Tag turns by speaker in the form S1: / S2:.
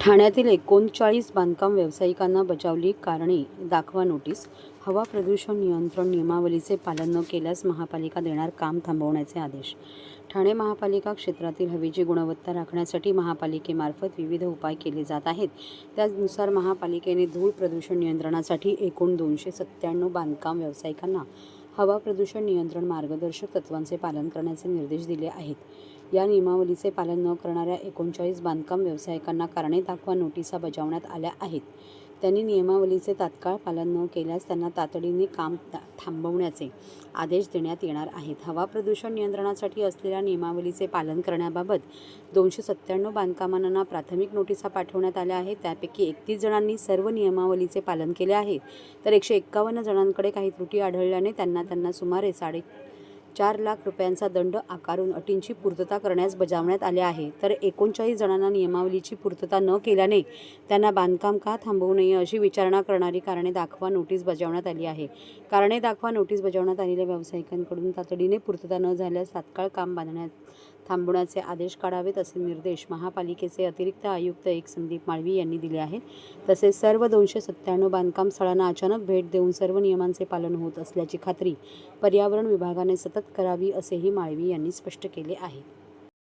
S1: ठाण्यातील एकोणचाळीस बांधकाम व्यावसायिकांना बजावली कारणे दाखवा नोटीस. हवा प्रदूषण नियंत्रण नियमावलीचे पालन न केल्यास महापालिका देणार काम थांबवण्याचे आदेश. ठाणे महापालिका क्षेत्रातील हवेची गुणवत्ता राखण्यासाठी महापालिकेमार्फत विविध उपाय केले जात आहेत. त्यानुसार महापालिकेने धूळ प्रदूषण नियंत्रणासाठी एकूण दोनशे सत्त्याण्णव बांधकाम व्यावसायिकांना हवा प्रदूषण नियंत्रण मार्गदर्शक तत्वांचे पालन करण्याचे निर्देश दिले आहेत. या नियमावलीचे पालन न करणाऱ्या एकोणचाळीस बांधकाम व्यावसायिकांना कारणे दाखवा नोटिसा बजावण्यात आल्या आहेत. त्यांनी नियमावलीचे तात्काळ पालन न केल्यास त्यांना तातडीने काम थांबवण्याचे आदेश देण्यात येणार आहेत. हवा प्रदूषण नियंत्रणासाठी असलेल्या नियमावलीचे पालन करण्याबाबत दोनशे सत्त्याण्णव बांधकामांना प्राथमिक नोटिसा पाठवण्यात आल्या आहेत. त्यापैकी एकतीस जणांनी सर्व नियमावलीचे पालन केले आहे. तर एकशे एक्कावन्न जणांकडे काही त्रुटी आढळल्याने त्यांना त्यांना सुमारे साडे चार लाख रुपयांचा दंड आकारून अटींची पूर्तता करण्यास बजावण्यात आले आहे. तर एकोणचाळीस जणांना नियमावलीची पूर्तता न केल्याने त्यांना बांधकाम का थांबवू नये अशी विचारणा करणारी कारणे दाखवा नोटीस बजावण्यात आली आहे. कारणे दाखवा नोटीस बजावण्यात आलेल्या व्यावसायिकांकडून तातडीने पूर्तता न झाल्यास तात्काळ काम बांधण्यात थांबवण्याचे आदेश काढावेत असे निर्देश महापालिकेचे अतिरिक्त आयुक्त एक संदीप माळवी यांनी दिले आहेत. तसेच सर्व दोनशे सत्त्याण्णव बांधकाम स्थळांना अचानक भेट देऊन सर्व नियमांचे पालन होत असल्याची खात्री पर्यावरण विभागाने सतत करावी असेही माळवी यांनी स्पष्ट केले आहे.